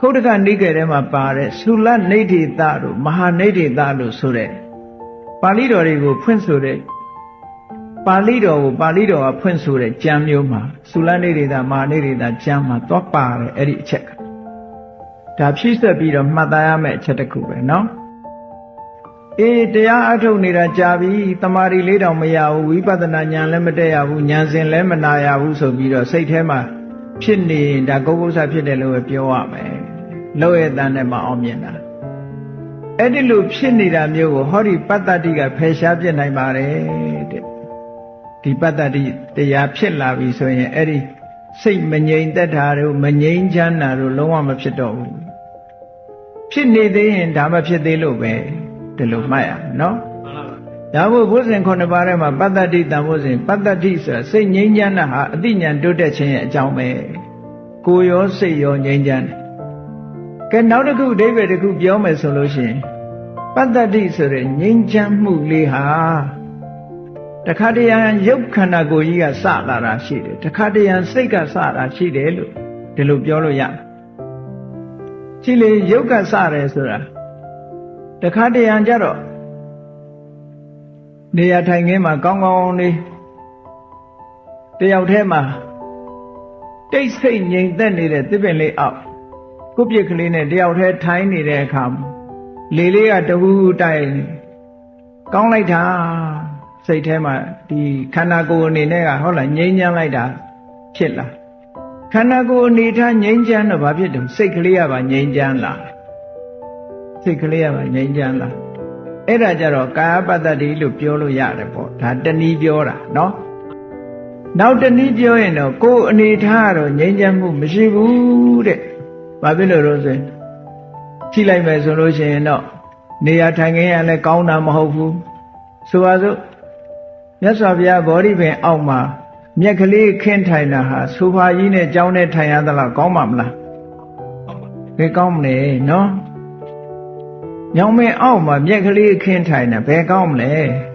ခုတ်တကနိကေထဲမှာပါတဲ့သုလနေဋ္ဌိတတို့မဟာနေဋ္ဌိတလို့ဆိုတဲ့ပါဠိတော်တွေကိုဖွင့်ဆိုတဲ့ပါဠိတော်ကိုပါဠိတော်ကဖွင့်ဆိုတဲ့ကျမ်းမျိုးမှာသုလနေဋ္ဌိတမဟာနေဋ္ဌိတကျမ်းမှာသွားပါတယ်အဲ့ဒီအချက်ကဒါဖြည့်ဆက်ပြီးတော့မှတ်သားရမယ့်အချက်တစ်ခုပဲเนาะအေးတရားအထုတ်နေတာကြာပြီတမာရီလေးတောင်မရဘူးဝိပဿနာဉာဏ်လည်းမတက်ရဘူးဉာဏ်စဉ်လည်းမနာရဘူးဆိုပြီးတော့စိတ်ထဲမှာဖြစ်နေဒါဂုဂုဆဖြစ်တယ်လို့ပဲပြောရမယ် လောက်ရတဲ့နဲ့မအောင်မြင်တာအဲ့ဒီလိုဖြစ်နေတာမျိုးကိုဟောဒီပတ္တတိကဖယ်ရှားပြစ်နိုင်ပါတယ်တဲ့ဒီပတ္တတိတရားဖြစ်လာပြီဆိုရင်အဲ့ဒီစိတ်မငြိမ်သက်တာတို့မငြိမ်ချမ်းတာတို့လုံးဝမဖြစ်တော့ဘူးဖြစ်နေသေးရင်ဒါမှဖြစ်သေးလို့ပဲဒီလိုမှတ်ရမယ်နော်ဒါမို့ဘုဇင်ခုနှစ်ပါးထဲမှာပတ္တတိတန်ဖို့စဉ်ပတ္တတိဆိုတာစိတ်ငြိမ်းချမ်းတာဟာအတိညာတိုးတက်ခြင်းရဲ့အကြောင်းပဲကိုယ်ရောစိတ်ရောငြိမ်းချမ်းတယ် ကဲနောက်တစ်ခုအဓိပ္ပာယ်တစ်ခုပြောမယ်ဆိုလို့ရှိရင်ပတ္တတိဆိုတဲ့ငြိမ်းချမ်းမှုလေးဟာတခါတရံရုပ်ခန္ဓာကိုယ်ကြီးကစလာတာရှိတယ်တခါတရံစိတ်ကစတာရှိတယ်လို့ဒီလိုပြောလို့ရတယ်ကြည့်လေရုပ်ကစတယ်ဆိုတာတခါတရံကြတော့နေရာထိုင်ခင်းမှာကောင်းကောင်းလေးတယောက်တည်းမှာတိတ်ဆိတ်ငြိမ်သက်နေတဲ့သစ်ပင်လေးအောက် ကိုပြစ်ကလေးနဲ့တယောက်တည်းထိုင်နေတဲ့အခါလေလေးကတဟူးတိုက်ကောင်းလိုက်တာစိတ်ထဲမှာဒီခန္ဓာကိုယ်အနေနဲ့ကဟုတ်လားငြိမ်းချမ်းလိုက်တာဖြစ်လာခန္ဓာကိုယ်အနေထားငြိမ်းချမ်းတော့ဘာဖြစ်တယ်စိတ်ကလေးကပါငြိမ်းချမ်းလာစိတ်ကလေးကပါငြိမ်းချမ်းလာအဲ့ဒါကြတော့ကာယပတ္တတိလို့ပြောလို့ရတယ်ပေါ့ဒါတနည်းပြောတာเนาะနောက်တနည်းပြောရင်တော့ကိုယ်အနေထားကတော့ငြိမ်းချမ်းမှုမရှိဘူးတဲ့ ဘာဖြစ်လို့လို့ဆိုရင်ကြည့်လိုက်မယ်ဆိုလို့ရှိရင်တော့နေရာထိုင်ခင်းရလည်းကောင်းတာမဟုတ်ဘူးဆိုပါစို့မြတ်စွာဘုရားဗောဓိပင်အောက်မှာမြက်ကလေးခင်းထိုင်တာဟာဆိုဖာကြီးနဲ့ကြောင်းနဲ့ထိုင်ရသလားကောင်းမှာမလားဘယ်ကောင်းမလဲနော်ညောင်မင်းအောက်မှာမြက်ကလေးခင်းထိုင်တာဘယ်ကောင်းမလဲ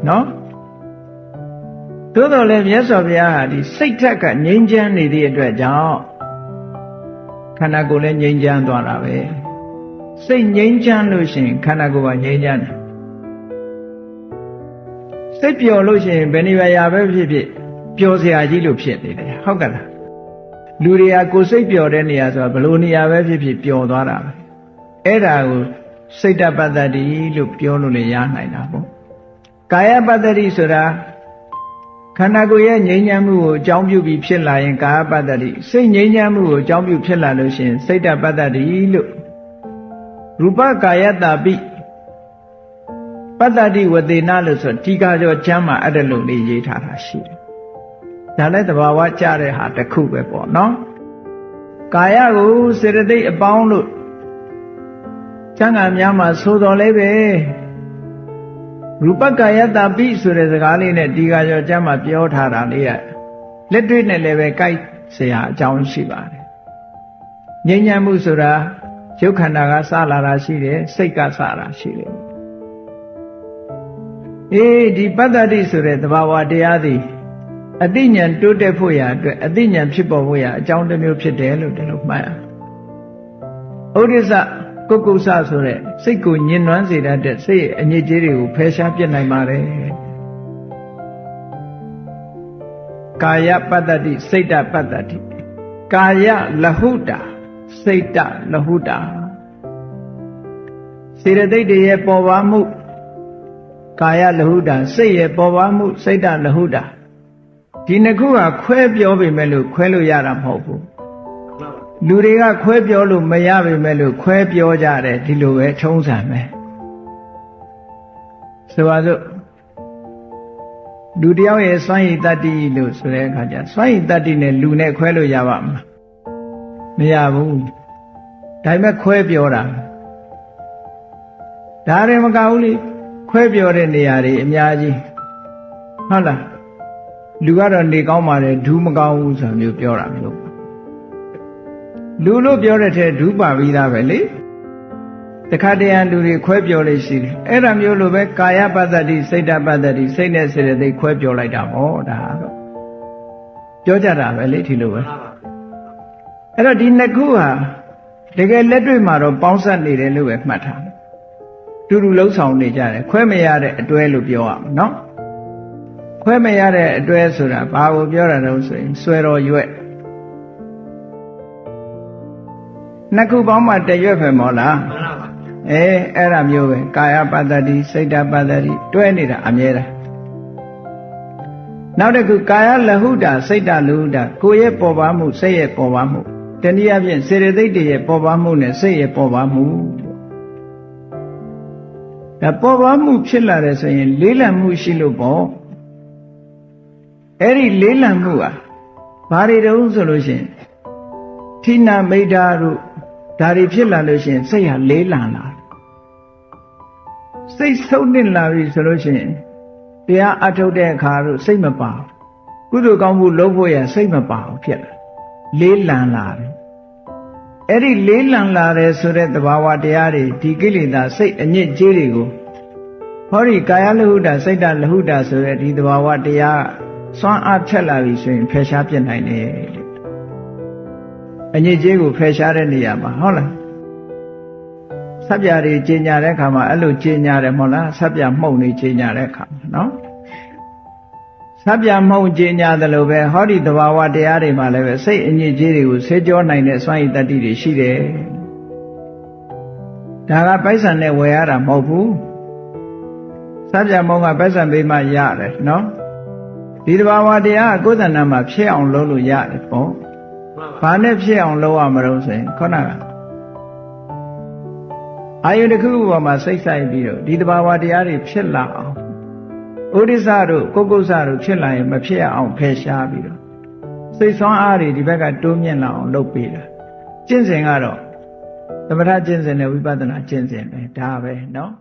နော်သို့တော်လည်းမြတ်စွာဘုရားဟာဒီစိတ်ထက်ကငြိမ်းချမ်းနေသည့်အတွက်ကြောင့် ခန္ဓာကိုယ်လည်းငြိမ်းချမ်းသွားတာပဲစိတ်ငြိမ်းချမ်းလို့ရှိရင်ခန္ဓာကိုယ်ကငြိမ်းချမ်းတယ်စိတ်ပျော်လို့ရှိရင်ဘယ်နေရာပဲဖြစ်ဖြစ်ပျော်စရာကြီးလို့ဖြစ်နေတယ်ဟုတ်ကဲ့လားလူတွေကကိုယ်စိတ်ပျော်တဲ့နေရာဆိုတာဘလို့နေရာပဲဖြစ်ဖြစ်ပျော်သွားတာပဲအဲ့ဒါကိုစိတ်တပတ္တတိလို့ပြောလို့လည်းရနိုင်တာပေါ့ကာယပတ္တတိဆိုတာ ခန္ဓာကိုယ်ရဲ့ငြိမ်းချမ်းမှုကိုအကြောင်းပြုပြီးဖြစ်လာရင်ကာယပတ္တတိစိတ်ငြိမ်းချမ်းမှုကိုအကြောင်းပြုဖြစ်လာလို့ရှိရင်စိတ်တပတ္တတိလို့ရူပကာယတ္တပိပတ္တတိဝတေနလို့ဆိုတီကာကျော်ကျမ်းမှာအဲ့ဒါလို့လေးရေးထားတာရှိတယ်ဒါလည်းသဘာဝကြတဲ့ဟာတစ်ခုပဲပေါ့နော်ကာယကိုစေတသိက်အပေါင်းလို့ကျမ်းဂန်များမှာသို့တော်လည်းပဲ ရူပကာယတ္တပိဆိုတဲ့စကားလေးနဲ့ဒီကကျော်ကျမ်းမှာပြောထားတာလေးကလက်တွေ့နဲ့လည်းပဲကြိုက်เสียအကြောင်းရှိပါတယ်ငြိမ်းချမ်းမှုဆိုတာရုပ်ခန္ဓာကစလာတာရှိတယ်စိတ်ကစတာရှိတယ်အေးဒီပတ္တတိဆိုတဲ့သဘာဝတရားသည်အတိညာတိုးတက်ဖို့ရာအတွက်အတိညာဖြစ်ပေါ်ဖို့ရာအကြောင်းတစ်မျိုးဖြစ်တယ်လို့ဒီလိုမှတ်ရဩဒိစ္စ ကုက္ကုဆဆိုတဲ့စိတ်ကိုညှဉ်းနှွမ်းစေတတ်တဲ့စိတ်အညစ်အကြေးတွေကိုဖယ်ရှားပြစ်နိုင်ပါတယ်ကာယပတ္တတိစိတ်တပတ္တတိကာယလဟုတာစိတ်တလဟုတာစေတသိက်တွေရဲ့ပေါ်ပါမှုကာယလဟုတာစိတ်ရဲ့ပေါ်ပါမှုစိတ်တလဟုတာဒီနှစ်ခုကခွဲပြောပေမဲ့လို့ခွဲလို့ရတာမဟုတ်ဘူး လူတွေကခွဲပြောလို့မရပေမဲ့လို့ခွဲပြောကြတယ်ဒီလိုပဲထုံးစံပဲဆိုပါစို့လူတယောက်ရဲ့စွမ်းရည်တတ္တိလို့ဆိုတဲ့အခါကျစွမ်းရည်တတ္တိနဲ့လူနဲ့ခွဲလို့ရပါမလားမရဘူးဒါပေမဲ့ခွဲပြောတာဒါရင်မကဘူးလေခွဲပြောတဲ့နေရာတွေအများကြီးဟုတ်လားလူကတော့နေကောင်းပါတယ်ဒူးမကောင်းဘူးဆိုမျိုးပြောတာမျိုး လူလို့ပြောတဲ့ထဲဒူးပါပြီးသားပဲလေတခါတရံလူတွေခွဲပြောလို့ရှိတယ်အဲ့ဒါမျိုးလိုပဲကာယပတ္တတိစိတ်တပတ္တတိစိတ်နဲ့စေတသိက်ခွဲပြောလိုက်တာပေါ့ဒါတော့ပြောကြတာပဲလေဒီလိုပဲအဲ့တော့ဒီနှစ်ခုဟာတကယ်လက်တွေ့မှာတော့ပေါင်းစပ်နေတယ်လို့ပဲမှတ်ထားတယ်တူတူလှုပ်ဆောင်နေကြတယ်ခွဲမရတဲ့အတွဲလို့ပြောရမှာနော်ခွဲမရတဲ့အတွဲဆိုတာဘာကိုပြောတာလဲဆိုရင်ဆွဲတော်ရွက် နှစ်ခုပေါင်းမှတရွက်ပဲမော်လားမှန်ပါပါအဲအဲ့ဒါမျိုးပဲကာယပတ္တတိစိတ်တပတ္တတိတွဲနေတာအမြဲတမ်းနောက်တစ်ခုကာယလဟုတာစိတ်တလဟုတာကိုယ်ရဲ့ပေါ်ပါမှုစိတ်ရဲ့ပေါ်ပါမှုတနည်းအားဖြင့်စေတသိက်တွေရဲ့ပေါ်ပါမှုနဲ့စိတ်ရဲ့ပေါ်ပါမှုဒါပေါ်ပါမှုဖြစ်လာတယ်ဆိုရင် လေးလံမှုရှိလို့ပေါ့အဲ့ဒီလေးလံမှုဟာဘာတွေတုံးဆိုလို့ရှိရင်ဌိနာမိတ်တာတို့ ဒါတွေဖြစ်လာလို့ရှိရင်စိတ်ဟာလေးလံလာတယ်စိတ်ဆုံးနေလာပြီဆိုလို့ရှိရင်တရားအထုတ်တဲ့အခါတို့စိတ်မပါဘူးကုသိုလ်ကောင်းမှုလုပ်ဖို့ရစိတ်မပါဘူးဖြစ်လာလေးလံလာတယ်အဲ့ဒီလေးလံလာတယ်ဆိုတဲ့သဘာဝတရားတွေဒီကိလေသာစိတ်အညစ်အကြေးတွေကိုဟောဒီကာယလဟုတာစိတ်တလဟုတာဆိုတဲ့ဒီသဘာဝတရားစွမ်းအားဖြတ်လာပြီဆိုရင်ဖယ်ရှားပြစ်နိုင်တယ် အညစ်အကြေးကိုဖယ်ရှားတဲ့နေရာမှာဟုတ်လားဆပ်ပြာတွေကျင်ညာတဲ့အခါမှာအဲ့လိုကျင်ညာတယ်မဟုတ်လားဆပ်ပြာမှုန့်နေကျင်ညာတဲ့အခါမှာနော်ဆပ်ပြာမှုန့်ကျင်ညာတယ်လို့ပဲဟောဒီသဘာဝတရားတွေမှာလည်းပဲစိတ်အညစ်အကြေးတွေကိုဆေးကြောနိုင်တဲ့စွမ်းရည်တတ္တိတွေရှိတယ်ဒါကပိုက်ဆံနဲ့ဝယ်ရတာမဟုတ်ဘူးဆပ်ပြာမှုန့်ကပိုက်ဆံပေးမှရတယ်နော်ဒီသဘာဝတရားကကိုယ်တဏ္ဍာမှာဖြစ်အောင်လုပ်လို့ရတယ်ပေါ့မှန်ပါ ဘာနဲ့ဖြစ်အောင်လုပ်ရမလို့ဆိုရင်ခုနကအာယုတစ်ခုခုပေါ်မှာစိတ်ဆိုင်ပြီးတော့ဒီတဘာဝတရားတွေဖြစ်လာအောင်ဥဒိစ္စတို့ကုက္ကုစ္စတို့ဖြစ်လာရင်မဖြစ်အောင်ဖယ်ရှားပြီးတော့စိတ်ဆွမ်းအားတွေဒီဘက်ကတိုးမြင့်လာအောင်လုပ်ပေးတာကျင့်စဉ်ကတော့သမထကျင့်စဉ်နဲ့ဝိပဿနာကျင့်စဉ်ပဲဒါပဲเนาะ